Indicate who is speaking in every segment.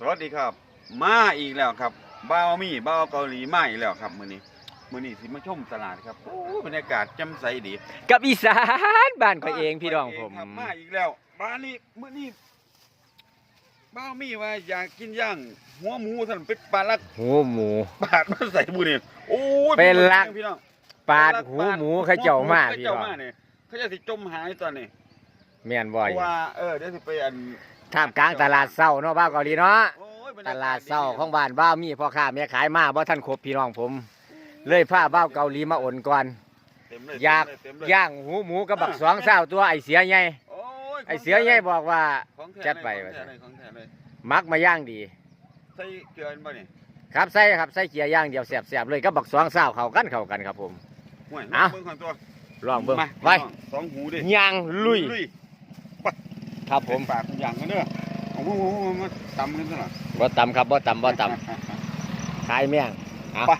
Speaker 1: สวัสดีครับ มาอีกแล้วครับบ้าวมีบ้าวเกาหลีมาอีกแล้วครับ มื้อนี้มื้อนี้สิมาชมตลาดครับโอ้ยบรรยากาศแจ่มใสดี
Speaker 2: กับอีสานบ้านข่อยเองพี่น้องผม
Speaker 1: ครับมาอีกแล้วบ้านนี้มื้อนี้บ้าวมีว่าอยากกินย่างหัวหมูท่านเป็นปลาลัก
Speaker 2: หูหมู
Speaker 1: ปาดมาใส่บุนี่โอ้ย
Speaker 2: เป็นลัก
Speaker 1: พี่น้อง
Speaker 2: ปาดหูหมูเขาเจ้ามา
Speaker 1: เขา
Speaker 2: พี่
Speaker 1: เจ้า
Speaker 2: น้อง
Speaker 1: มาเนี่ยเขาจะสิจมหายตอนนี้
Speaker 2: แม่นบ่
Speaker 1: เพ
Speaker 2: อย
Speaker 1: ราะว่าเออเดี๋ยวสิไปอัน
Speaker 2: ท่ามกลางตลาดเศร้าเนาะบ้านเกาหลีเนาะ
Speaker 1: โอ้ยบรร
Speaker 2: ต
Speaker 1: ยกศ
Speaker 2: ลาดเศร้าของบ้านบ้าวมีพ่อค้าแม่ขายมาบ่ท่านครบพี่น้องผม เลยพาบ้าวเกาหลีมาอ่นก่อน
Speaker 1: เต็มเลย
Speaker 2: อยาก
Speaker 1: เต็มเลย
Speaker 2: ย่างหูหมูกับบักสองเศร้าตัวไอเสียใหญ่
Speaker 1: โอ้ย
Speaker 2: ไอเสือใหญ่บอกว่า
Speaker 1: ของแท้
Speaker 2: จัดไป
Speaker 1: เลย
Speaker 2: ว่า
Speaker 1: ของ
Speaker 2: ซั่
Speaker 1: แท้
Speaker 2: น
Speaker 1: เลยของแท้เลย
Speaker 2: มักมาย่างดี
Speaker 1: ใส่เกลือบ่นี่
Speaker 2: ครับใส่ครับใส่เกียร์ย่างเดียวแสบๆเลยกับบักสองเศร้าเข้ากันเข้ากันครับผม
Speaker 1: ห่วย
Speaker 2: เอ้า
Speaker 1: เบิ่งของตัว
Speaker 2: ลองเบิ่ง
Speaker 1: มา
Speaker 2: ไว้
Speaker 1: สองหูดิ
Speaker 2: ย่างลุย
Speaker 1: ลุย
Speaker 2: ครับผ
Speaker 1: ผมมปากทุกอย่างกันเด้อเอาหูหูหูมาตำกันซะหน่อย
Speaker 2: บ่ตำครับบ่ตำบ่ตำขายแม่งเอา
Speaker 1: ไป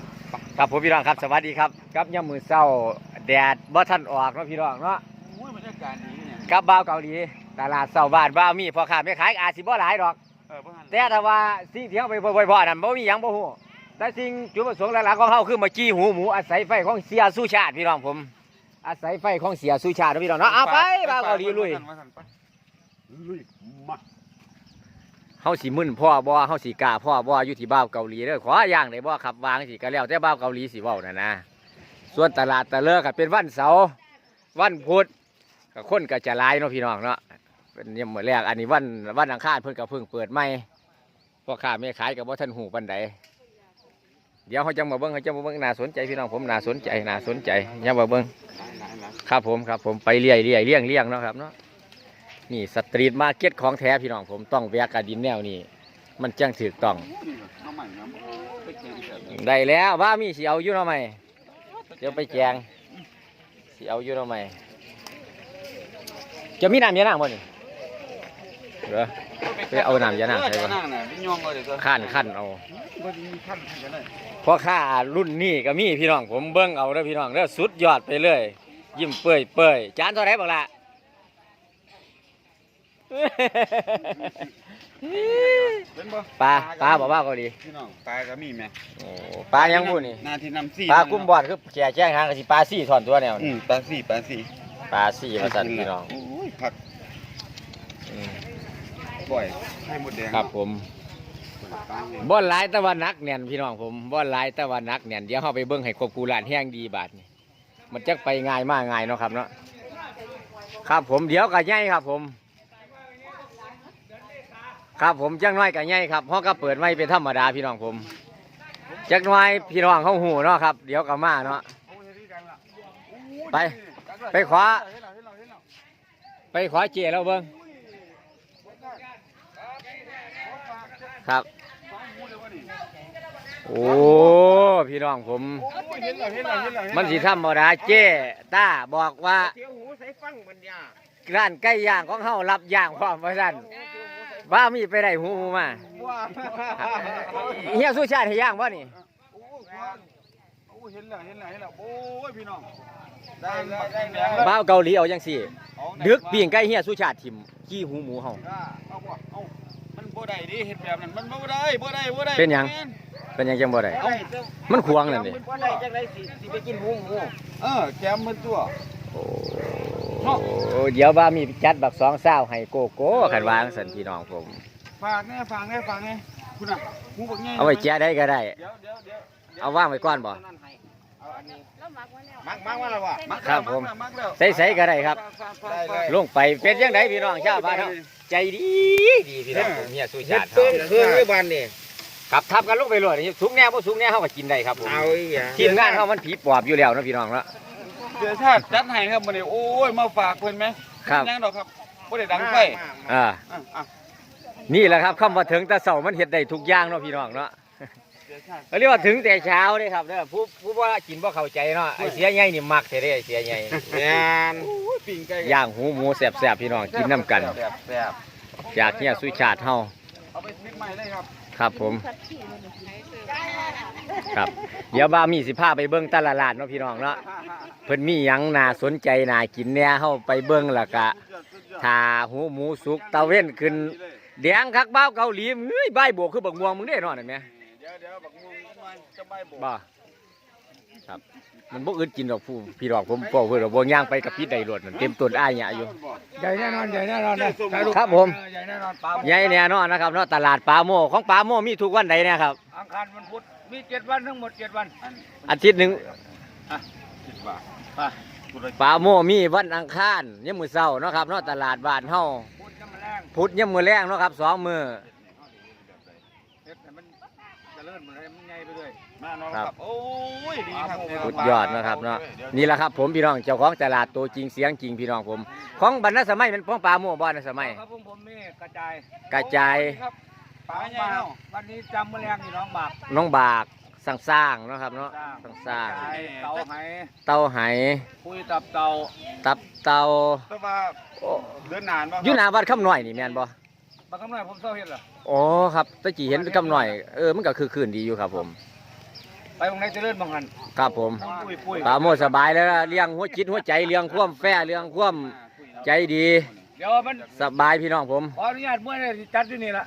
Speaker 2: ครับผมพี่น้องครับสวัสดีครับครับย่ำมือเศร้าแดดบ่ทันออกเนาะพี่น้องเนาะ
Speaker 1: โอ้ยบรรยากาศดีเนี่ย
Speaker 2: กับบ้าวเกาหลีตลาดเศร้าบ้านบ้าวมีพ่อค้าแม่ขายอาจสิบ่หลายดอก
Speaker 1: เออบ่ทัน
Speaker 2: แต่ถ้าว่าสิ่งที่เฮาไปบ่อยๆนั่นบ่มีหยังบ่ฮู้แต่สิ่งจุดประสงค์หลักๆของเฮาคือมาจี้หูหมูอาศัยไฟของเสียสุชาติพี่น้องผม อาศัยไฟของเสียสุชาติเนาะพี่น้องเนาะเอาไปบ้าวเกาหลีลุย
Speaker 1: มาทันไป ลุยมา
Speaker 2: เฮาสิมึนพ่อบ่เฮาสิกล้าพ่อบ่อยู่ที่บ้าวเกาหลีเด้อขออย่างได้บ่ครับวางสิก็แล้วแต่บ้าวเกาหลีสิเว้านั่นนะส่วนตลาดตะเลิกก็เป็นวันเสาร์วันพุธก็คนก็จะหลายเนาะพี่น้องเนาะเป็นยามมื้อแรกอันนี้วันวันอังคารเพิ่นก็เพิ่งเปิดใหม่พ่อค้าแม่ขายก็บ่ทันหูปานใดเดี๋ยวเขาจะมาเบิ่งเขาจะมาเบิ่งน่าสนใจพี่น้องผมน่าสนใจน่าสนใจอย่ามาเบิ่งครับผมครับผมไปเรื่อยเรื่อยเลี้ยงเลี้ยงเนาะครับเนาะ นี่สตรีทมาร์เก็ตของแท้พี่น้องผมต้องแวะกระดินแนวนี้มันจังถูกต้อง
Speaker 1: โอ้นี่น้องใหม่นะโอ้ยไปแกงแซ่บเลย
Speaker 2: ได้แล้วว่ามีสิเอาอยู่เนาะไหมเดี๋ยวไปแจงสิเอาอยู่เนาะไหมจะมีน้ำยาหนังบ่นี่เหรอไปเอาน้ำยานาใส่
Speaker 1: เออ
Speaker 2: ก่อน
Speaker 1: ยานาน่ะพี่ยองเอาเดี๋ยวเถอะ
Speaker 2: ขั้นขั้นเอา
Speaker 1: บ่ได้มีขั้นให้กันเลย
Speaker 2: เพราะค่ารุ่นนี้ก็มีพี่น้องผมเบิ่งเอาเด้อพี่น้องเด้อสุดยอดไปเลย ยิ้มเปื่อยเปื่อยจานเท่าไหร่บักล่ะ
Speaker 1: เป็นบ่
Speaker 2: ปลาปลาบอกว่าก็ดี
Speaker 1: พี่น้องปลาก็มีแม่
Speaker 2: โอ้ปลายังบุนี่
Speaker 1: นาที่นำซี่
Speaker 2: ปลากุ้มบอดคือแก่แจ้งหางกับสิปลาซี่ถอนตัวแนว
Speaker 1: อื
Speaker 2: นี่
Speaker 1: มปลาซี่ปลาซี่
Speaker 2: ปลาซี่มาสั่นพี่น้อง
Speaker 1: โอ้ยผัก
Speaker 2: อืม
Speaker 1: บ่อยให้หมดแดง
Speaker 2: ครับผม
Speaker 1: ปลาเนี่ย
Speaker 2: บ่หลายตะวันนักแน่นพี่น้องผมบ่หลายตะวันนักแน่นเดี๋ยวเฮาไปเบิ่งให้ครบคูร้านแห้งดีบาดนี่มันจักไปง่ายมากง่ายเนาะครับเนาะครับผมเดี๋ยวก็ใหญ่ครับผม ครับผมจักหน้อยก็ใหญ่ครับเฮาก็เปิดไว้เป็นธรรมดาพี่น้องผมจักหน้อยพี่น้องเฮาหูเนาะครับ เดี๋ยวก็มาเนาะไป ไปขวาไปขอเจแล้วเบิ่งครับ โอ้พี่น้องผม มันสิธรรมดาเจ้ต้าบอกว่า
Speaker 3: เที่ยวหูใส่ฟังมันยา
Speaker 2: ร้านไก่ย่างของเฮารับย่างพร้อมว่าซั่น ว่ามีไปได้หูหูมา
Speaker 1: ว้า
Speaker 2: เฮียสุชาติให้ย่างบ่นี่
Speaker 1: โอ้ยความโอ้ยเห็นแล้วเห็นแล้วเห็นแล้วโอ้ยพี่น้องได้แล้วได้แล้ว
Speaker 2: บ้าวเกาหลีเอาจังซี่
Speaker 1: เอาไหน
Speaker 2: ดึกปีงไก่เฮียสุชาติทิมขี้หูหมูเฮา
Speaker 1: เอาบ่เอามันบ่ได้ดิเฮ็ดแบบนั้นมันบ่ได้บ่ได้บ่ได้
Speaker 2: เป็นหยังเป็นหยังจังบ่ได้
Speaker 1: เอา
Speaker 2: มันขวางนั่นดิ
Speaker 3: ว่าได้จังไรสิสิไปกินหูหมู
Speaker 1: เออแกมมันตัว
Speaker 2: โอ้ เดี๋ยวว่ามีจัดบักสองเศร้าให้โกโก้ขันวางสันพี่น้องผม
Speaker 1: ฝากแน่ฝากแน่ฝากแน่คุณน่ะหูบักใหญ่
Speaker 2: เอาไว้แจ้ได้ก็ได้
Speaker 1: เดี๋ยวเดี๋ยวเดี๋ยวดี๋ยว
Speaker 2: เอาว่างไว้ก่อนบ่
Speaker 1: เอาอันนี้
Speaker 3: มักมักว่าอะไรวะ
Speaker 1: มัก
Speaker 2: ครับผม
Speaker 1: แล้วมักแล้ว
Speaker 2: ใส่ๆก็ได้ครับ
Speaker 1: ฝากฝากฝาก
Speaker 2: ลงไปเป็นยังไงพี่น้องชาวบ้านเฮาใจดีดีพี่น้องผมเนี่ยสุ
Speaker 3: เฮ็
Speaker 2: ชา
Speaker 3: ด
Speaker 2: ติ
Speaker 3: เพิ่
Speaker 2: เฮา
Speaker 3: เครื่องไว้บ้านนี่
Speaker 2: กับทับกันลงไปเลยสูงแน่บ่สูงแน่เฮาก็กินได้ครับผม
Speaker 3: เอาอีกอะ
Speaker 2: ทีมงานเฮามันผีปอบอยู่แล้วเนาะพี่น้องเนาะ
Speaker 1: เดี๋ยวชาติจัดให้ครับมื้อนี้โอ้ยมาฝากเพิ่นไหม
Speaker 2: ครับ
Speaker 1: ยังดอกครับบ่ได้ดังไฟ
Speaker 2: อ่า
Speaker 1: อะอะ
Speaker 2: นี่แหละครับคำว่าถึงแต่เช้ามันเฮ็ดได้ทุกอย่างเนาะพี่น้องเนาะ
Speaker 1: เดี๋ยวชาติ
Speaker 2: เขาเรียกว่าถึงแต่เช้าเด้ครับเด้อผู้ผู้ว่ากินบ่เข้าใจเนาะไอ้เสียใหญ่นี่มักแท้เด้ไอ้เสียใหญ่
Speaker 3: งาน
Speaker 1: โอ้ยปิ้งไก่
Speaker 2: ย่างหูหมูแซ่บๆพี่น้องกินน้ำกัน
Speaker 1: แบบแบบ
Speaker 2: จากเนี่ยสุชาติเฮา
Speaker 1: เอาไปมิดใหม่เลยครับ
Speaker 2: ครับผม ครับ เดี๋ยวบ้ามีสิพาไปเบิ้งตลาดเนาะพี่น้องเนาะเพิ่นมีหยังน่าสนใจน่ากินแหน่เฮาไปเบิ้งและกะถ้าหูหมูสุกตะเว้นขึ้นแดงคักบ้าวเกาหลีเฮ้ยใบโบกคือบักม่วงมึงได้นอนเห็นไหม
Speaker 1: เดี๋ยวเดี๋ยวบักม่วงมันจะใบโบก
Speaker 2: บ่ครับ มันบ่อึดกินดอกผู้พี่ดอกผมบอกเพื่อนว่าบ่ย่างไปกับพี่ใดรวดนั่นเต็มต้นอ้ายหยะอยู่
Speaker 3: ใหญ่แน่นอนใหญ่แน่นอนนะครับ
Speaker 2: ครับผม
Speaker 3: ใหญ่แน่นอนปลา
Speaker 2: ใหญ่แน่นอนนะครับเนาะตลาดปลาโมของปลาโมมีทุกวันใดเนี่ยครับ
Speaker 3: อังคารวันพุธมีเจ็ดวันทั้งหมดเจ็ดวัน
Speaker 2: อาทิตย์หนึ่ง
Speaker 1: สิบบาท
Speaker 3: อะ
Speaker 1: พูดเลย
Speaker 2: ปลาโมมีวันอังคารยามมื้อเช้าเนาะครับเนาะตลาดบ้านเฮา
Speaker 3: พุธน้ำแรง
Speaker 2: พุธยามมื้อแรงเนาะครับสองมื้อ
Speaker 3: เฮ็ดให้มันเจริญมันให้มันใหญ่ไปเลย
Speaker 1: มาเนาะ
Speaker 2: ครับ
Speaker 1: ครับ โอ้ยดีครับ
Speaker 2: สุดยอดนะครับเนาะนี่แหละครับผมพี่น้องเจ้าของตลาดตัวจริงเสียงจริงพี่น้องผม ของบรรณสมัยเป็นของปลาโมบ่นะสมัย
Speaker 3: ครับผมผมนี่กระจาย
Speaker 2: กระจาย
Speaker 3: ครับ
Speaker 1: ปลาใหญ่เนาะ
Speaker 3: วันนี้จำมะแรงอยู่น้องบาก
Speaker 2: น้องบากสร้างสร้างๆเนาะครับเนาะสร้างสร้าง
Speaker 3: กระจายเตาไห
Speaker 2: เต้าไห
Speaker 3: คุยตับเตา
Speaker 2: ตับเตา
Speaker 1: แต่ว่า
Speaker 2: โอ้
Speaker 1: เดินนานป่ะ
Speaker 2: อยู่หน้าวัดคำน้อยนี่แม่นบ่
Speaker 3: บางคำหน่อยผมเศร้าเห็นเหรอ
Speaker 2: อ๋อครับตะกี้เห็นคำน้อยเออมันก็คือคืนดีอยู่ครับผม
Speaker 3: ไปตรงไหนเจริญบางหัน
Speaker 2: ครับผม
Speaker 3: ปุ้ยปุ้ย
Speaker 2: ปลาโมสบายแล้วล่ะเลี้ยงหัวจิตหัวใจเลี้ยงความแฟร์เลี้ยงความใจดี
Speaker 3: เดี๋ยวมัน
Speaker 2: สบายพี่น้องผม
Speaker 3: ขออนุญาตมวยเลยจัดที่นี่ละ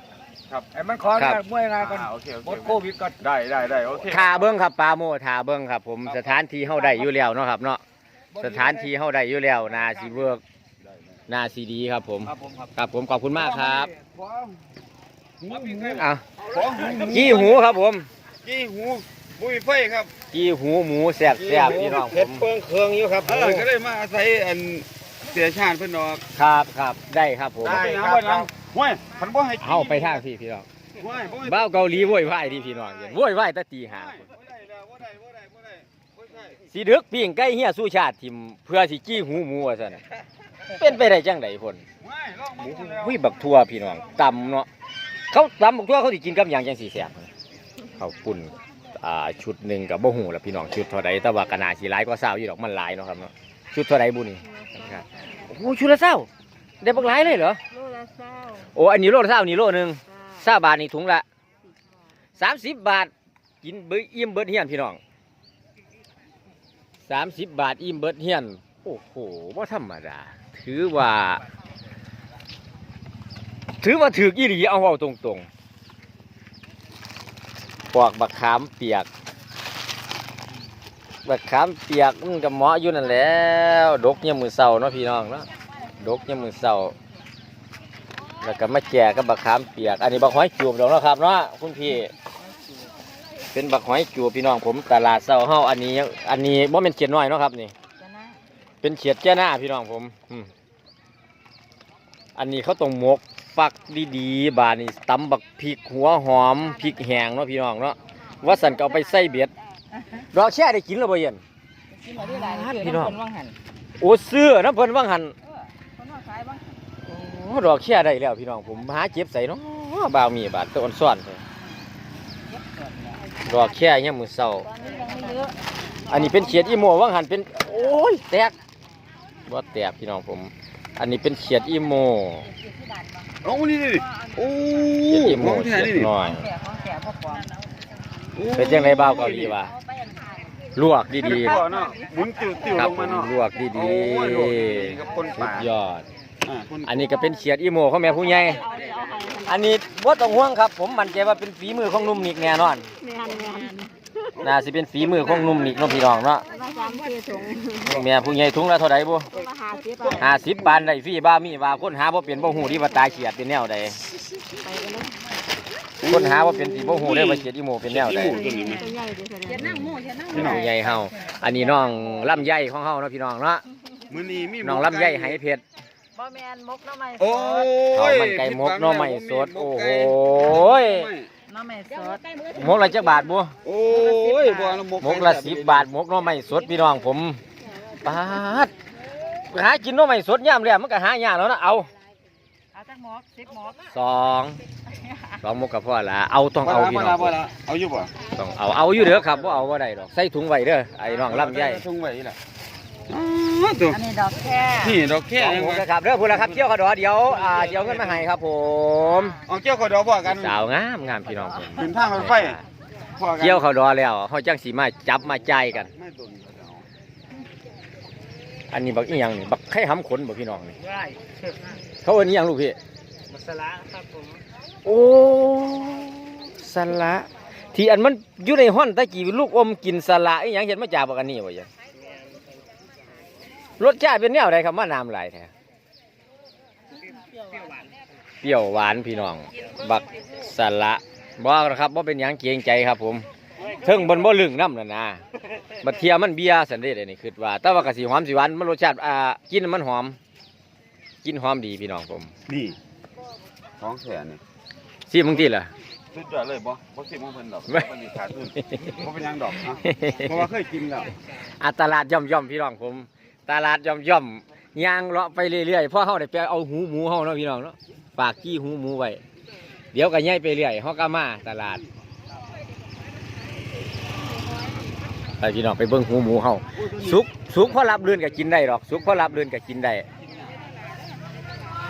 Speaker 1: ครับ
Speaker 3: ไอ้มันขออนุญาตมวยงานก่อน
Speaker 1: อ่าโอเคโอเค
Speaker 3: หมดโควิดก่อน
Speaker 1: ได้ได้ได้โอเค
Speaker 2: ทาเบิ้งครับปลาโมทาเบิ้งครับ ผมสถานที่เฮาได้อยู่แล้วเนาะครับเนาะสถานที่เฮาได้อยู่แล้วนาซีเวิร์กนาซีดีครับผม
Speaker 3: ครับผมครับ
Speaker 2: ครับผมขอบคุณมากครับ
Speaker 3: ขอหูหู
Speaker 2: อะ
Speaker 1: ของหู
Speaker 2: กี้หูครับผม
Speaker 1: กี้หู บุยไฟครับ
Speaker 2: กี้หูหมูแซ่บแซ่บพี่น้องผม
Speaker 3: เปิงเคืองอยู่ครับ
Speaker 1: เออก็เลยมาอาศัยอันเสียชาติเพิ่นดอก
Speaker 2: ครับครับได้ครับผม
Speaker 1: ได้ครับว่าหยังห้วยพันบ่ให้กิน
Speaker 2: เอาไปทางพี่พี่น้อง
Speaker 1: ห้วยบ่ให้
Speaker 2: บ้าวเกาหลีโวยวายดีพี่น้องโวยวายแตะตีหา
Speaker 1: บ่ได้แล้วบ่ได้บ่ได้บ่ได้บ่ได้
Speaker 2: สีดึกปิ้งไก่เฮียสู้ชาติทิมเพื่อสิกี้หูหมูว่าซั่นเป็นไปได้จังไดพุ่น
Speaker 1: ห้วยลองมาดูแล้ว
Speaker 2: วิบักทั่วพี่น้องตำเนาะเขาตำบักทั่วเขาสิกินกับหยังจังสีแสบเขาวปุ่น อ่าชุดหนึ่งกับบ่หูแล้วพี่น้องชุดเท่าใดแต่ว่ากนาสีหลายกว่าเศร้าอยู่ดอกมันหลายเนาะครับเนาะชุดเท่าใดบุนี่ครับโอ้โหชุดละเศร้าได้บักหลายเลยเหรอ
Speaker 4: โลละเศร้า
Speaker 2: โอ้อันนี้โลละเศร้านี่โลหนึ่ง
Speaker 4: จ้า
Speaker 2: เศร้าบาทนี่ถุงละสามสิบบาทกินเบิดอิ่มเบิดเฮียนพี่น้องสามสิบบาทอิ่มเบิดเฮียนโอ้โหว่าธรรมดาถือว่า ถือว่าถืออีหลีเอาเอาตรงๆ ปอกบักขามเปียก บักขามเปียกมันกับเหมาะอยู่นั่นแหล้วดกยามมือเศร้าเนาะพี่น้องเนาะดกยามมือเศร้าแล้วก็มาแจกกับบักขามเปียก อันนี้บักหอยจูบดอกเนาะครับเนาะคุณพี่ เป็นบักหอยจูบพี่น้องผมตลาดเศร้าเฮาอันนี้ยังอันนี้บ่เป็นเขียดน้อยเนาะครับนี่
Speaker 4: จะนะ
Speaker 2: เป็นเขียดแจ้หน้าพี่น้องผมอืมอันนี้เขาต้องหมก ฟักดีๆบาดนี่ตำบักพริกหัวหอมพริกแห้งเนาะพี่น้องเนาะว่าสันก็เอาไปใส่เบ็ดดอกแช่ได้กินแล้วบ่เย็น
Speaker 4: กินมาได้หลาย
Speaker 2: อ่า
Speaker 4: เดือน
Speaker 2: พี่น้อง
Speaker 4: คนว่างหัน
Speaker 2: โอ้เสื้อน้ำเพิ่นว่างหัน
Speaker 4: เออคนว่าขายบ้าง
Speaker 2: โอ้ดอกแช่ได้แล้วพี่น้องผมหาเจ็บใส่เนาะบ่าวมีบาดตะอ่อนซ่อนเลย
Speaker 4: เย็บเกิดแล้ว
Speaker 2: ดอกแค่ยังมือเศร้า
Speaker 4: ตอนนี้ยังไม่เยอะ
Speaker 2: อันนี้เป็นเขียดอีโมว่างหันเป็น โอ้ย แตกว่าแตกพี่น้องผม อันนี้เป็นเขียดอีโม
Speaker 4: เจ็ดที่บาทบ้าง
Speaker 1: เอานี่ดิโอ้
Speaker 2: เขียดอีโม
Speaker 1: มองที่ไหน
Speaker 2: เขีย
Speaker 1: นี่
Speaker 2: ดน้อย
Speaker 4: แก่ของแก่พวกความ
Speaker 2: เป็นจังไดบ้าวเกาหลีวะ
Speaker 4: เอาไปอันขาย
Speaker 2: ลวกดี
Speaker 1: ดีก่อนเนาะหมุนติ้วติ้ว
Speaker 2: ๆค
Speaker 1: ล
Speaker 2: รับ
Speaker 1: ง
Speaker 2: ผ
Speaker 1: มามเนาะ
Speaker 2: ลวกดี
Speaker 1: โอ้ยลวกดีๆกับคน
Speaker 2: ๆสุ
Speaker 1: ป่า
Speaker 2: ดยอด
Speaker 1: อ่าคน
Speaker 2: อันนี้ก็เป็นเขียดอีโมของแม่ผู้ใหญ่
Speaker 4: เอาเอาให้
Speaker 2: อันนี้บ่ต้องห่วงครับ ผมมั่นใจว่าเป็นฝีมือของหนุ่มนิกแน่นอน
Speaker 4: แม่นแม่น
Speaker 2: น่าสิเป็นฝีมือของหนุ่มนิกเน้องพี่น้องเนาะ
Speaker 4: มาสามสี่ถุง
Speaker 2: แม่ผู้ใหญ่ถุงละเท่าใดบ่
Speaker 4: มาหาสิบบาท
Speaker 2: ห้าสิบบาทได้ฟรีบ้ามีว่าคนหาบ่เป็นบ่ฮู้ดิว่าตาเขียดเป็นแนวใด
Speaker 4: ไปกันเลย
Speaker 2: คนหาว่าเป็นสีบ่ฮู้ได้ว่าเขียดอีโมเป็นแนวใด
Speaker 1: ตัวนี้ไหม
Speaker 4: ตัวใหญ่ดิเจ็ดนั่งหมูเจ็ดนั่งห
Speaker 1: พี่
Speaker 4: มู
Speaker 1: น้อง
Speaker 2: ผู้ใหญ่เฮา อันนี้น้องลำไยของเฮาเนาะพี่น้องเนาะ
Speaker 1: มื้อนี้มีหมู
Speaker 2: น้องลำไยไหเพชร
Speaker 4: บ่แม่นมกน้ำใหม่
Speaker 1: โอ้
Speaker 2: ข้าวยมันไก่มกหน่อไม้สด โอ้โหย
Speaker 4: น้ำใหม่สด
Speaker 2: หมกละจักบาทบ่
Speaker 1: โอ้ยบ่เอาหมก
Speaker 2: หมกละ10บาทหมกหน่อไม้สดพี่น้องผมปาดหากินหน่อไม้สดยามแลงมันก็หายากแล้วนะเอา
Speaker 4: เอาจักหมกสิบหมก
Speaker 2: สองสองหมกก็พอละเอาต้องเอาพี่น้อง
Speaker 1: บ่ละเอาอยู่บ่
Speaker 2: ต้องเอาเอาอยู่เด้อครับบ่เอาบ่ได้ดอกใส่ถุงไว้เด้อไอ้น้องลำไย
Speaker 1: ทุ่งไว้ล่ะอ๋อ ตัว
Speaker 4: อันนี้ดอกแค่
Speaker 1: นี่ดอกแค่
Speaker 2: สอง
Speaker 1: ยัง
Speaker 2: หมก
Speaker 1: วะ
Speaker 2: นะครับเด้อพูดแล้วครับเกี่ยวขอดอเดี๋ยวอ่าเดี๋ยวเงินมาให้ครับผม
Speaker 1: เอาเกี่ยวขอดอกบ่กัน
Speaker 2: สาวงามงามพี่น้องผม
Speaker 1: ขึ้นทางรถไฟพอกัน
Speaker 2: เกี่ยวเขาดอแล้วเขาจังสีมาจับมาจ่ายกัน
Speaker 1: ไม่ตัวนี้เขาจะเอา
Speaker 2: อันนี้บักอีหยังนี่บักไข่หำขนบ่พี่น้องนี่
Speaker 3: ได้
Speaker 2: เขาเอิ้นอีหยังลูกพี่
Speaker 3: มาสละครับผม
Speaker 2: โอ้สละที่อันมันอยู่ในห้อนตะกี้ลูกอมกินสละอีหยังเห็นมาจากบักอันนี้บ่ยัง รสชาติเป็นแนวใดครับมะนาวหลายแท้
Speaker 3: เปรี้ยวหวาน
Speaker 2: เปรี้ยวหวานพี่น้อง บักสละบ่ครับบ่เป็นหยังเกรงใจครับผมเทิงบนบ่ลึงน้ำนั่นนะบัดเทียมันเบียร์สันเดชอันนี้คิดว่า แต่ว่ากะสิหอมสิหวานมันรสชาติอ่ากินมันหอม กินหอมดีพี่น้องผม
Speaker 1: นี่ของแท้นี่
Speaker 2: ซิมึงติล่ะ
Speaker 1: สุดยอดเลยบ่บ่สิของเพิ่นดอก
Speaker 2: ไม่
Speaker 1: บ่มีขาดทุนบ่เป็นหยังดอกนะเพราะว่าเคยกินแล้ว
Speaker 2: อะตลาดย่อมย่อมๆพี่น้องผม ตลาดย่อมย่อมยางเลาะไปเรื่อยๆเพราะเฮาได้ไปเอาหูหมูเฮาเนาะพี่น้องเนาะฝากกี้หูหมูไว้เดี๋ยวก็ย้ายไปเรื่อยเฮาก็มาตลาดไปพี่น้องไปเบิ่งหูหมูเฮาสุกสุกพอรับเรื่อนก็กินได้ดอกสุกพอรับเรื่อนก็กินได้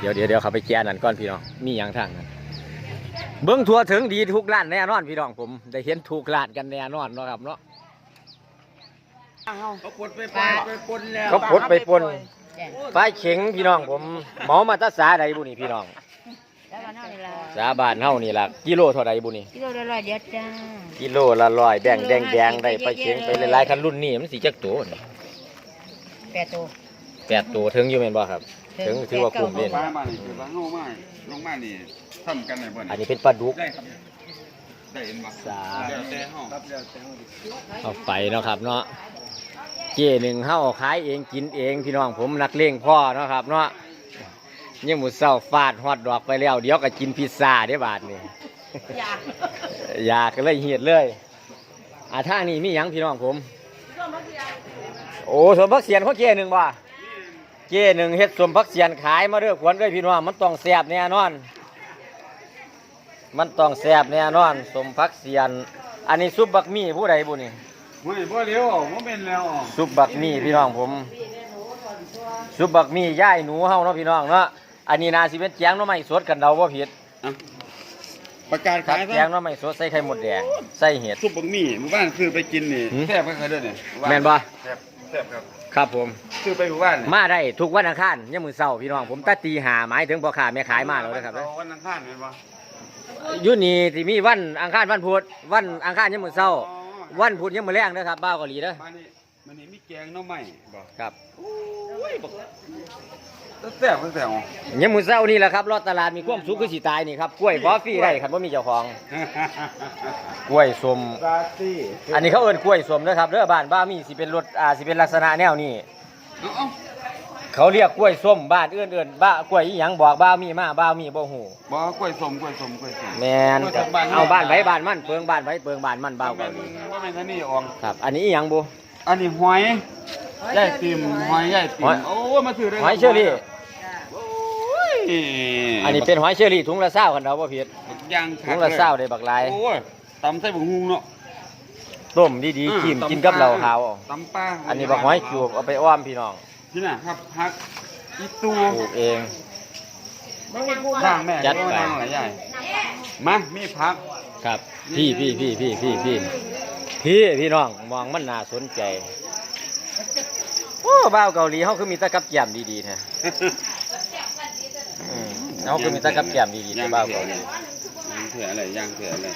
Speaker 2: เดี๋ยวเดี๋ยวเดี๋ยวเขาไปแกะนั่นก่อนพี่น้องมีหยังทางนั้นเบิ่งทัวถึงดีทุกร้านแน่นอนพี่น้องผมได้เห็นทุกร้านกันแน่นอนเนาะครับเนาะ
Speaker 3: เขาปนไปปนไปปนแล้ว
Speaker 2: เขาพดไปปนปลาเข็งพี่น้องผมเหมามาแตาสาใดบุนี่พี่น้อง
Speaker 4: แล้วก็นอกนี่ล่ะ
Speaker 2: สาบานเฮานี่ล่ะกิโลเท่าใดบุนี่
Speaker 4: กิโลละร้อยเดียวจ้า
Speaker 2: กิโลละร้อยแบ่งแดงแดงได้ปลาเข็งไปหลายๆคันรุ่นนี้มันสิจักตัวนี่
Speaker 4: แปดตัว
Speaker 2: แปดตัวถึงอยู่แม่นบ่ครับถึงถือว่าคุ้มเล่น
Speaker 1: ปลามานี่คือปลาเฮามาลงมานี่ทำกันได้บ่
Speaker 2: อัน
Speaker 1: นี่
Speaker 2: นี้เป็นปลาดุก
Speaker 1: ได้ครับได้เห็นบ่
Speaker 2: สา
Speaker 1: แล้วแต่เฮา
Speaker 3: ครับแล้วแต่เขาดิ
Speaker 2: เอาไปเนาะครับเนาะ เจ้หนึ่งเฮาขายเองกินเองพี่น้องผมนักเลงพ่อเนาะครับเนาะยังหมูเศร้าฟาดฮอดดอกไปแล้ว เดี๋ยวก็กินพิซซ่าได้บาทนี่
Speaker 4: อยาก
Speaker 2: อยากเลยเหียดเลยอ่าทางนี้มีหยังพี่น้องผม โอ้สมพักเสียนเขาเจหนึ่งบ่เจหนึ่งเฮ็ดสมพักเสียนขายมาเด้อขวัญด้วยพี่น้องมันต้องแซ่บแน่นอน มันต้องแซ่บแน่นอน สมพักเสียน อันนี้ซุปบักมี่ผู้ใดบุนี่
Speaker 1: ไม่บ่เลี้ยวบ่แม่นแล้ว
Speaker 2: ซุปบักมี่พี่น้องผม ซุปบักมี่ย่ายหนูเฮาเนาะพี่น้องเนาะ อันนี้นาสิเป็นแจงหน่อไม้สดกันเดาบ่ผิด
Speaker 1: ประกาศ
Speaker 2: ครับ
Speaker 1: ขาย
Speaker 2: แจงหน่อไม้สดใส่ไข่มดแดง ใส่เห็ด
Speaker 1: ซุปบักหมี่หมู่บ้านคือไปกินนี่
Speaker 2: หืม
Speaker 1: แซ่บก็เคยเด้อนี่
Speaker 2: แม่นบ่
Speaker 1: แซ่บแซ่บครับ
Speaker 2: ครับผม
Speaker 1: คือไปหมู่บ้านนี่
Speaker 2: มาได้ทุกวันอังคารยามมื้อเช้าพี่น้องผมตัดตีหาหมายถึงพ่อค้าแม่ขายมาแล้วนะครับ
Speaker 1: วันอังคารแม่นบ่
Speaker 2: อยู่นี่ที่มีวันอังคารวันพุธวันอังคารยามมื้อเช้า
Speaker 1: อ๋อ
Speaker 2: วันพุธยามมื้อแรงเด้อครับบ้าวเกาหลีเด้อ
Speaker 1: มานี่มานี่มีแกงหน่อไม้บ่
Speaker 2: ครับ
Speaker 1: แซ่บแซ่บอ๋อยา
Speaker 2: มมื้อเช้านี่แหละครับรอดตลาดมีความสุขคือสิตายนี่ครับกล้วยบ่ฟรีได้ครับบ่มีเจ้าของกล้วยส้ม
Speaker 1: ซาซี่
Speaker 2: อันนี้เขาเอิ้นกล้วยส้มเด้อครับเด้อบ้านบ้ามีสิเป็นรสอ่าสิเป็นลักษณะแนวนี้
Speaker 1: เอาเอา
Speaker 2: เขาเรียกกล้วยส้มบ้านอื่นเอื่นบ้ากล้วยอีหยังบอกบ้ามีมาบ้ามีบ่ฮู้
Speaker 1: บ่กล้วยส้มกล้วยส้มกล้วยส้ม
Speaker 2: แม่นครับเอาบ้านไว้บ้านมันเปิงบ้านไว้เปิงบ้านมันบ้าวเกาหลี
Speaker 1: ว่าแม่นท่านี่ออง
Speaker 2: ครับ อันนี้อีหยังบ่
Speaker 1: อันนี้หอยย่ายติ่มหอยย่ายติ่
Speaker 2: หอ
Speaker 1: ม
Speaker 2: ย
Speaker 1: โอ้มาถือได้
Speaker 2: หอยเชอรี่
Speaker 1: โอ้ย
Speaker 2: อันนี้เป็นหอยเชอรี่ถุงละเศร้ากันเราบ่ผิด
Speaker 1: บักย่าง
Speaker 2: ถุงละเศร้าได้บักหลาย
Speaker 1: โอ้ยตำใส่บักฮุงเนาะ
Speaker 2: ต้มดีๆกินกินกับเหล้าขาวเอา
Speaker 1: ตำปลา
Speaker 2: อันนี้บักหอยจูบเอาไปอ้อมพี่น้อง
Speaker 1: ที่น่ะครับพักอีตู
Speaker 2: ปลูกเอง
Speaker 1: ข้างแม่
Speaker 2: จัดไป
Speaker 1: โอ้ยหลายใหญ่มามีพัก
Speaker 2: ครับ พี่พี่พี่พี่พี่พี่พี่พี่น้องมองมันน่าสนใจโอ้บ้าวเกาหลีเขาคือมีแตะกับแกมดีๆแท้อืมเขาคือมีแตะกับแกมดีๆแต่บ้าวเกาหลี
Speaker 1: ย่างเถื่ออะไรย่างเถื่ออะไร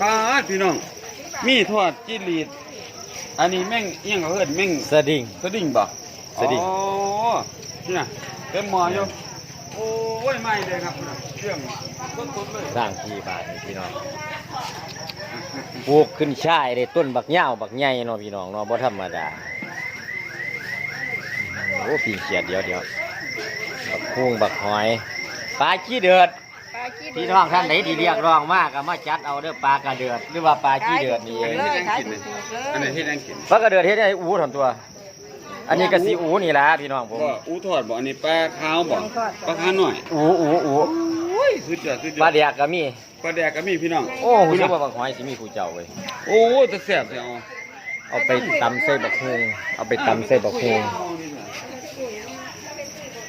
Speaker 1: ปลาดพี่น้อง มีทอดจิลีด อันนี้แม่งเอียงเขาเอิ้นแม่ง
Speaker 2: สดิง
Speaker 1: สดิ้งบ่
Speaker 2: สดิ้ง
Speaker 1: อ๋อนี่น่ะเต็มหมออยู่โอ้ยไม่เลยครับน่ะเครื่องสดๆเลย
Speaker 2: สร้างที่บาทนี่พี่น้องปลูกขึ้นช่ายได้ต้นบักเหย้าวบักใหญ่เนาะพี่น้องเนาะบ่ธรรมดาโอ้ปีเขียดเดี๋ยวเดี๋ยวบักพุงบักหอยปลาขี้เดือด
Speaker 4: ปลาขี้
Speaker 2: พี่น้องท่านไหนที่เรียกร้องมากก็มาจัดเอาเด้อปลากระเดือดหรือว่าปลาขี้เดือดนี่เอง
Speaker 4: เลยขายถูกๆเลย
Speaker 1: อันไหนที่นั่งกิน
Speaker 2: ปลากระเดือดเฮ็ดให้อูถอนตัว อันนี้ก็สีอูนี่ล่ะพี่น้องผม
Speaker 1: บ่อู้ทอดบ่อันนี้ปลาขาวบ่ปลาขาวหน่อย
Speaker 2: อูอูอู
Speaker 1: โอ้ยสุดยอดสุดยอด
Speaker 2: ปลาแดกก็มี
Speaker 1: ปลาแดกก็มีพี่น้อง
Speaker 2: โอ้รู้สึกว่าบักหอยสิมีผู้เจ้าเว้ย
Speaker 1: โอ้แต่แซ่บแท้อ๋อ
Speaker 2: เอาไปตำใส่บักฮุงเอาไปตำใส่บักฮุง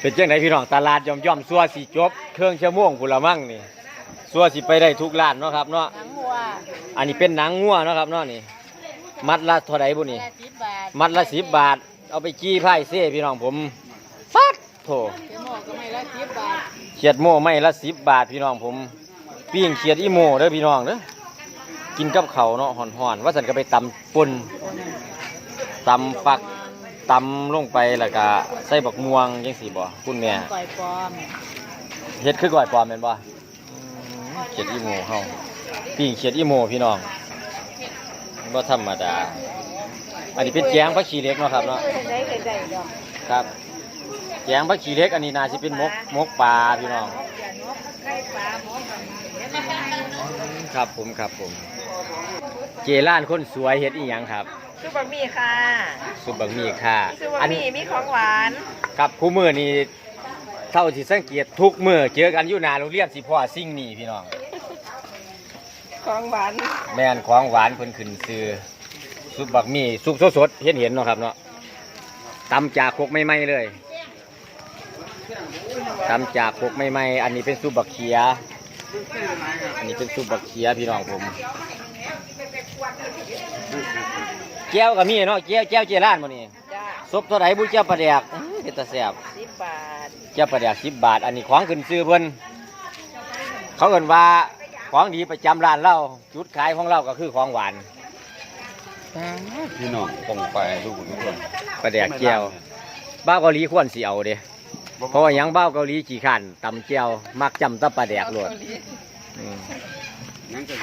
Speaker 2: เป็นจังไดพี่น้องตลาดย่อมย่อมๆซัวสิจบ เครื่องชั่วโมงพุ่นละมั่งนี่ซัวสิไปได้ทุกร้านเนาะครับเนาะ
Speaker 4: หนังวัว
Speaker 2: อันนี้เป็นหนังงัวเนาะครับเนาะนี่ มัดละเท่าไหร่บุนี่
Speaker 4: ละสิบบาท
Speaker 2: มัดละสิบบาท เอาไปจี้ไพ่เซ่พี่น้องผมฟัดโถ
Speaker 4: เดี๋ยวหมอก็ไม่ละสิบบาท
Speaker 2: เขียดโม่ไม่ละสิบบาทพี่น้องผมปิ้งเขียดอีโม่เด้อพี่น้องเด้อกินกับเขาวเนาะห่อนๆว่าสันก็ไปตำป่นตำฟัก ตำลงไปแล้วก็ใส่บักม่วงยังสีบ่คุณแม่
Speaker 4: ปล่อยปลอม
Speaker 2: เฮ็ดคือก้อยปลอมแม่นบ่เขียดอีโม่เฮาปิ้งเขียดอีโม่พี่น้องบ่ธรรมดา อันนี้เป็นแกงผักชีเล็กเนาะครับเนาะ
Speaker 4: ได้ได้ได้ดอก
Speaker 2: ครับแกงผักชีเล็กอันนี้น่าสิเป็นมกมกปลาพี่น้อง
Speaker 4: อย่านกไข่ปลาหมอกัน
Speaker 2: ครับผมครับผม เจล้านคนสวยเฮ็ดอีหยังครับ
Speaker 5: ซูบะหมี่ค่ะ
Speaker 2: สุบักมีค่ะ
Speaker 5: ซูบะ
Speaker 2: อัน
Speaker 5: หมี่มีของหวาน
Speaker 2: กับคู่มือนี่เท่าที่สังเกตทุกมือเจอกันอยู่หน้าโรงเรียนสิพ่อสิ่งนี้พี่น้อง
Speaker 5: ของหวาน
Speaker 2: แม่นของหวานเพิ่นขึ้นซื้อซุปบักหมี่ซุปสดๆเห็นเห็นๆเนาะครับเนาะตำจากครกใหม่ๆเลยตำจากครกใหม่ๆอันนี้เป็นซุปบักเขียอันนี้เป็นซุปบักเขียพี่น้องผม แก้วก็มีเนาะแก้วแก้วเจร้านบ่นี่
Speaker 5: จ้า
Speaker 2: ซุปเท่าไหร่บุญเจ้าปลาแดกอื้อเป็นตาแซ่บ
Speaker 5: สิบบาท
Speaker 2: เจ้าปลาแดกสิบบาท อันนี้ของขึ้นซื้อเพิ่นเขาเอิ้นว่าของดีประจำร้านเราจุดขายของเราก็คือของหวาน
Speaker 1: พี่น้องคงไปทุกคนทุกคน
Speaker 2: ปลาแดกแก้วบ้าวเกาหลีควรสิเอาเด้เพราะว่าหยังบ้าวเกาหลีขี้ขันตำแก้วมักจำแตะปลาแดกโลดอืม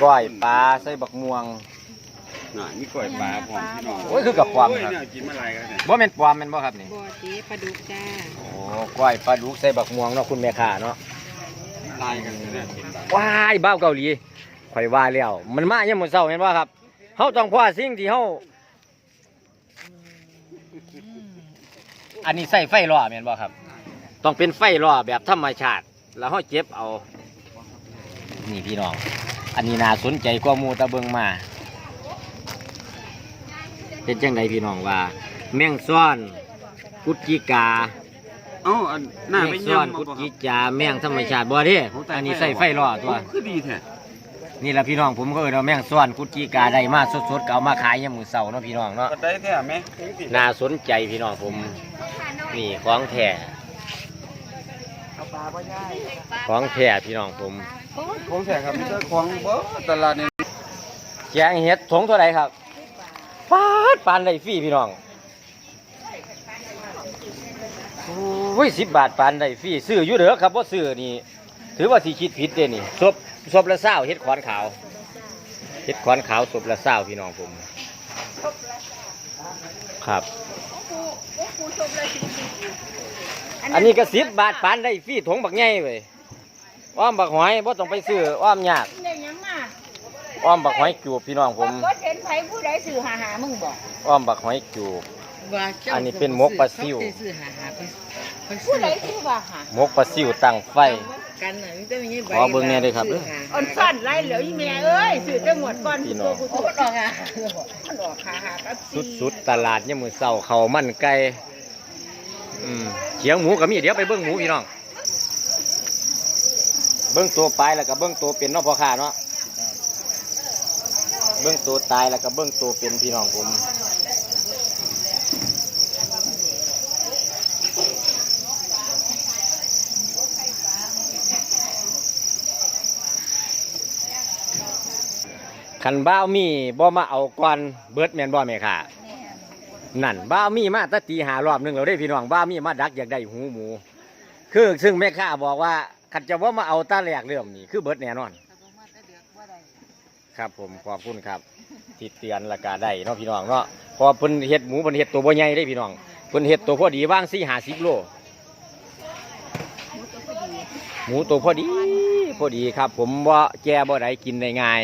Speaker 2: ก้อยปลาใส่บักม่วง
Speaker 1: น่ะมีกล้วยปลาพร้อมพี่น้อง
Speaker 2: โอ้ยคือกับความครับ
Speaker 1: โอ้ยเนี่ยกินมาหลายกันเนี่ย
Speaker 2: บ่แม่นปลอมแม่นบ่ครับนี่
Speaker 4: บัวจีปลาดุกจ้า
Speaker 2: โอ้ก้อยปลาดุกใส่บักม่วงเนาะคุณแม่ค้าเนาะ
Speaker 1: ลายกันเนี่ยกินแบบ
Speaker 2: ว้ายบ้าวเกาหลีข่อยว่าแล้วมันมาเนี่ยามมื้อเช้าเห็นบ่ครับเฮาต้องพอสิ่งที่เฮาอันนี้ใส่ไฟล้อแม่นบ่ครับ ต้องเป็นไฟล้อแบบธรรมชาติ แล้วเฮาเจ็บเอา นี่พี่น้อง อันนี้น่าสนใจกว่าหมูตะเบิงมา เป็นจังไดพี่น้องว่า แมงซ่อนกุดจีกา
Speaker 1: เอ้าอันหน้า
Speaker 2: แม
Speaker 1: ไป
Speaker 2: งซ่อน
Speaker 1: ยำ
Speaker 2: กุด
Speaker 1: มา
Speaker 2: จีจาแมงธรรมชาติบ่เด้อันนี้ใส่ไฟล้อตัว
Speaker 1: คือดีแท้
Speaker 2: นี่แหละพี่น้องผมก็เออเอาแมงซ่อนกุดจีกาได้มาสดๆก็เอามาขายยามมื้อเช้าเนาะพี่น้องเนาะ
Speaker 1: ก็ได้แท้ไหม
Speaker 2: น่าสนใจพี่น้องผม นี่ของแท้ของแท้พี่น้องผม
Speaker 1: ของแท้ครับมีแต่ของบ่ตลาดนี่
Speaker 2: แกงเห็ดถงเท่าไหร่ครับปา ดปานได้ฟรีพี่น้องโอ้ยสิบบาทปานได้ฟรีซื้ออยู่เด้อครับว่าซื้อนี่ถือว่าสิคิดผิดเด้นี่ศพศพละเศร้าเห็ดขอนขาวเห็ดขอนขาวศพละเศร้าพี่น้องผมครับ อันนี้ก็สิบบาทปานได้ฟรีถงบักใหญ่เว้ยอ้อมบักหอยบ่ต้องไปซื้ออ้อมยาก
Speaker 4: ได้ยังมา
Speaker 2: อ้อมบักหอยจูบพี่น้องผม
Speaker 4: ก็เห็นไผผู้ใดสื่อหาหามึงบอก
Speaker 2: อ้อมบักหอยจูบอันนี้เป็นหมกปลาซิว
Speaker 4: ผู้ใดสื่อว่าหา
Speaker 2: หมกปลาซิวตั้งไฟ
Speaker 5: กันน่ะมันจะมีใบ
Speaker 2: ขอเบิ่งแหน่ด้วยครับเด้อ
Speaker 4: อ่อนซ่อนไรเหลืออีแม่เอ้ยสื่อจังหวัดก่อน
Speaker 2: พี่น้อง
Speaker 4: กูถูกหรอกอะหลอกหาหากับ
Speaker 2: สุดสุดๆ ตลาดเนี่ยามมือเศร้าเขาวมันไก่อืมเขียงหมูกับมีเดี๋ยวไปเบิ้งหมูพี่น้อง เบิ้งตัวปลายแล้วก็เบิ้งตัวเป็นเนาะพ่อค้าเนาะ เบิ้องตัวตายแล้วก็เบิ้องตัวเป็นพี่น้องผมขันบ้ามีบ่มาเอาก่อนเบิดแมนบ่แม่ค่ะ นั่นบ้ามีมาแตตีหารอบหนึ่งเราได้พี่น้องบ้ามีมาดักอยากได้หูหมู คือซึ่งแม่ค้าบอกว่าขันจะว่ามาเอาตาแหลกเรื่องนี้คือเบิดแน่นอน ครับผมขอบคุณครับที่เตือนและกาได้เนาะพี่น้องเนาะพอเพิ่นเฮ็ดหมูเพิ่นเฮ็ดตัวบ่ใหญ่ได้พี่น้องเพิ่นเฮ็ดตัวพอดีว่างสี่หาสิบโลหมูตัวพอดีพอดีครับ ผมว่าแก่บ่ได้กินได้ง่าย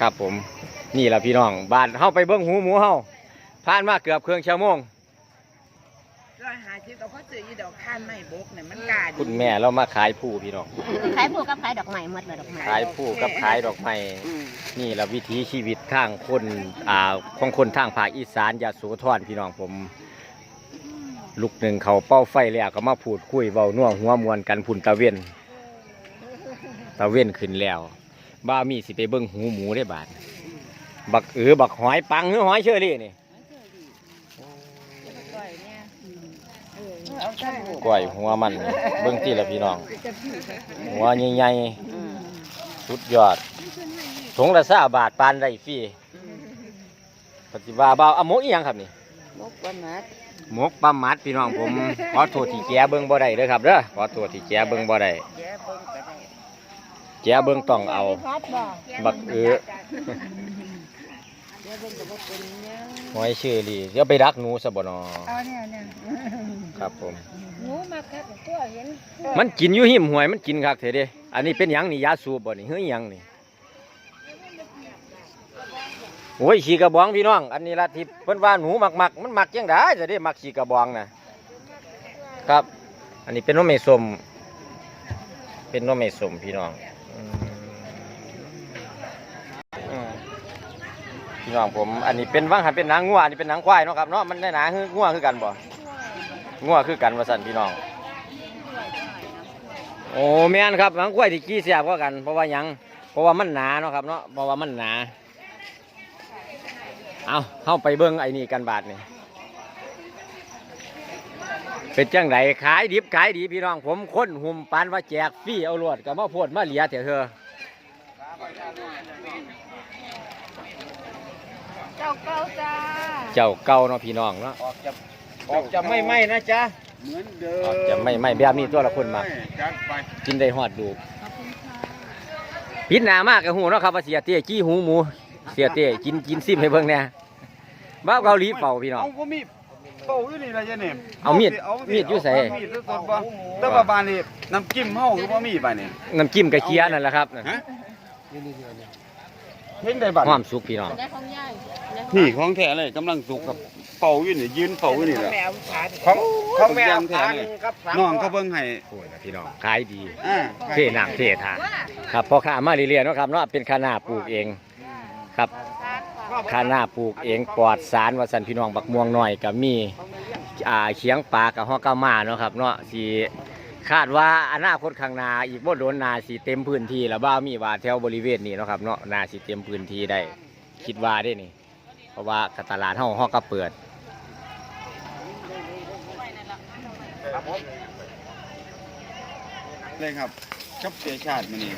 Speaker 2: ครับผมนี่แหละพี่น้องบ้านเฮาไปเบิ้งหูหมูเฮาผ่านมาเกือบเครื่องชั่วโมง
Speaker 5: ร้อยหาชิบกับพ่อซื้อยีดอกข้านไม่บกเนี่ยมันกาด
Speaker 2: คุณแม่เรามาขายผู้พี่น้อง
Speaker 4: ขายผู้กับขายดอกไม้หมดเลยดอกไม้
Speaker 2: ขายผู้กับขายดอกไม้นี่แหละวิถีชีวิตทางคนอ่าของคนทางภาคอีสานยาโสธรพี่น้องผม ลูกหนึ่งเขาเป้าไฟแล้วก็มาพูดคุยเว้าน่วหัวมวนกันพุ่นตะเวนตะเวนขึ้นแล้ว บ้ามีสิไปเบิ้งหูหมูได้บาดบักเอือบักหอยปังหรือหอยเชอรี่นี่
Speaker 4: ก้อยเนี่ย
Speaker 5: เอาท่านบุ ก
Speaker 2: กล้วยหัวมันเบิ่งที่ละพี่น้อง หัวใหญ่ๆสุดยอดถุงละสาบาทปานได้ฟรีปฏิบัติบ่าวอะหมกอีหยังครับนี่
Speaker 5: นกวันนัด
Speaker 2: หมกปลาหมัดพี่น้องผมขอโทษที่แกเบิ่งบ่ได้เด้อครับเด้อขอโทษที่แกเบิ่งบ่ได้
Speaker 5: แย่เบิ่งก็ได้
Speaker 2: แกเบิ่งต้องเอา
Speaker 4: พัดบ่
Speaker 2: บักเอือ
Speaker 5: แย่เบิ่งก็บ่เป็นหยัง
Speaker 2: หอยเชอรี่เดี๋ยวไปรักหนูซะบ่นอ
Speaker 5: เอาเนี่ยเนี่ย
Speaker 2: ครับผม
Speaker 4: หนูมาคัดตัวเห็น
Speaker 2: มันกินอยู่หิมหวยมันกินคักเถอะเด้อันนี้เป็นหยังนี่ยาสูบบ่นี่เฮ้ยหยังนี่โอ้ยขี่กระบองพี่น้อง อันนี้ละที่เพิ่นว่าหนูมักมักๆมันมักยังได้จะได้มักขี่กระบองนะครับ อันนี้เป็นนมเมสมเป็นนมเมสมพี่น้องอืมอืม พี่น้องผม อันนี้เป็นว่างหันเป็นหนังงัวอันนี้เป็นหนังควายเนาะครับเนาะมันได้หนาคืองัวคือกันบ่งัวคือกันว่าสั่นพี่น้อง โอ้แม่นครับหนังกล้วยที่กี้เสียบก็กัน เพราะว่าหยัง เพราะว่ามันหนาเนาะครับเนาะ เพราะว่ามันหนา เอาเข้าไปเบิ้งไอ้นี่กันบาทนี่เป็นจังไรขายดิบขายดีพี่น้องผมค้นหุ่มปานว่าแจกฟรีเอารวดกับมาโพดมาเหลียเถอะเธอ
Speaker 4: เจ้าเก้าจ้า
Speaker 2: เจ้าเก่าเนาะพี่น้องเนาะ
Speaker 1: ออกจะ
Speaker 2: ออกจะไม่ไม่นะจ๊ะ
Speaker 1: เหมือนเดิม
Speaker 2: ออกจะไม่ไม่แบบนี้ตัวละคนมา
Speaker 1: จัดไป
Speaker 2: กินได้หอดดูพิษหนามากกับหูเนาะครับว่าเสียเตี้ยจี้หูหมู เสียเตี้ยกินกินซิมให้เบิ่งแหน่บ้าวเกาหลีเป่าพี่น้อง
Speaker 1: เอาก็มีดเป่าอยู่นี่ล่ะยายเนี่ย
Speaker 2: เอามีด
Speaker 1: เอา
Speaker 2: มีดอยู่ไส
Speaker 1: เอามีดสดๆบ่แต่ว่าบานนี่น้ำจิ้มเฮาคือบ่มีบาดนี่
Speaker 2: น้ำจิ้มกระเจียนั่นแหละครับ
Speaker 1: ฮะ เห็นได้บาด
Speaker 2: หอมสุกพี่น้อง
Speaker 4: ได้ของยาย
Speaker 1: นี่ของแท้เลยกำลังสุกครับเป่าอยู่นี่ยืนเป่าอยู่นี่แหละ
Speaker 5: แมวขาด
Speaker 1: ของของแม่แท้เลยน้องก็เบิ่งให้
Speaker 2: โอ้ยนะพี่น้องขายดี
Speaker 1: อ่า
Speaker 2: เท่น้ำเท่ทานครับพอข้ามาเรื่อยๆเนาะครับเนาะเป็นคานาปลูกเองครับคานาปลูกเองปลอดสารวสันพี่น้องบักม่วงหน่อยกับมีอ่าเขียงปลากับฮอกกามาเนาะครับเนาะสี คาดว่าอนาคตข้างหน้าอีกบ่โดนนาสีเต็มพื้นที่แล้วบ้ามีว่าแถวบริเวณนี้เนาะครับเนาะนาสีเต็มพื้นที่ได้ คิดว่าได้นี่ เพราะว่าตลาดเฮาฮอกก็เปิด
Speaker 1: เลยครับกับเสียชาติมื้อนี้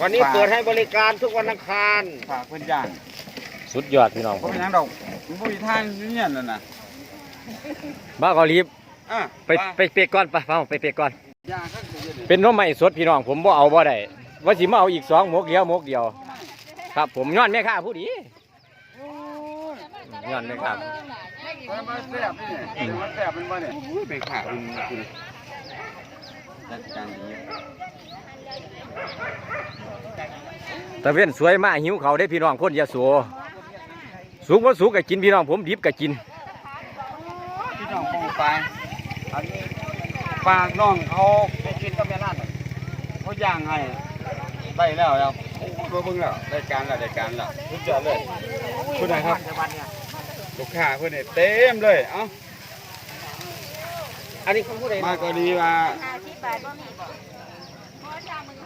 Speaker 3: วันนี้เปิดให้บริการทุกวันอังคาร
Speaker 1: ฝากเพิ่นย่าง
Speaker 2: สุดยอดพี่น้อง
Speaker 1: บ่เป็นหยังดอกมันบ่มีทางอยู่เนี่ยนั่นน่ะ
Speaker 2: บ้าเกาหลี
Speaker 1: อะ
Speaker 2: ไปไปเปกก่อนไปเฝ้าไปเปกก่อน
Speaker 1: ย่างข้างเดียวนี่
Speaker 2: เป็นหน้ำไม้สดพี่น้องผมบ่เอาบ่ได้ว่าสิมาเอาอีกสองหมกเดียวหมกเดียว ครับ ผมย้อนแม่ค้าผู้ดีย้อนแม่ค้า
Speaker 1: มันมาแซ่บนี่มันแซ่บเป็นบ่เนี่ยโอ้ยไปขาคุณคุณจัดการดี
Speaker 2: ตะเว้นสวยมากหิวเขาวได้พี่น้องคนยะโสสุกบ่สุกก็กินพี่น้องผมดิบก็กิน
Speaker 1: พี่น้องปองไปอันนี้ ฝากน้องเขาไปกินกับแม่นั่นเขาย่างให้ได้แล้วครับโอ้ยเบิ่งแล้วได้การแล้วได้การแล้วสุดยอดเลยคุณนายครับลูกค้าเพิ่นนี่เต็มเลยเอ้า
Speaker 3: อันนี้ของผู้ใด
Speaker 1: มาก็ดีว่า
Speaker 4: ห้าสิบบาทบ่มีบ่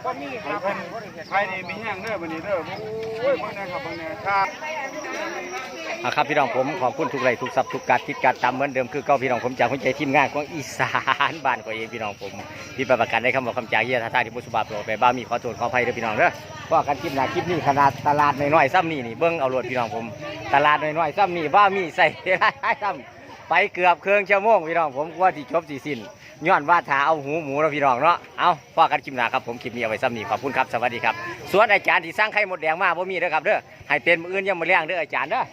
Speaker 3: ก็มีค
Speaker 1: ให้
Speaker 3: รับ
Speaker 1: เพิ่นใครนี่มีแห้งเด้อบัดนี้เด้อโอ้ยเบิ่งนะครับเบิ่งแน่ครับ
Speaker 2: อะครับพี่น้องผมขอบคุณทุกไลค์ทุกซับทุกการติดการตามเหมือนเดิมคือก่าพี่น้องผมจากหัวใจทีมงานของอีสานบ้านของเองพี่น้องผมที่ประกันได้คำบอกคำจากเยี่ยท่าท่าที่มุสบาโปรไปบ้ามีขอโทษขออภัยเด้อพี่น้องเด้อเพราะกันคลิปหนาคลิปนี้ขนาดตลาดน้อยๆซ้ำนี่นี่เบิ้งเอาโลดพี่น้องผม ตลาดน้อยๆซ้ำนี่บ้ามีใส่ซ้ำไปเกือบเครื่องชั่วโมงพี่น้องผมว่าที่จบสี่สิ้นย้อนว่าถาเอาหูหมูเราพี่น้องเนาะ เอาพ่อกันคลิปหนาครับผมคลิปนี้เอาไว้ซ้ำนี่ขอบคุณครับสวัสดีครับ ส่วนอาจารย์ที่สร้างไข่มดแดงมาบ่มีเด้อครับเด้อให้เป็นมืออื่นยังมาเลี้ยงเด้ออาจารย์เด้อ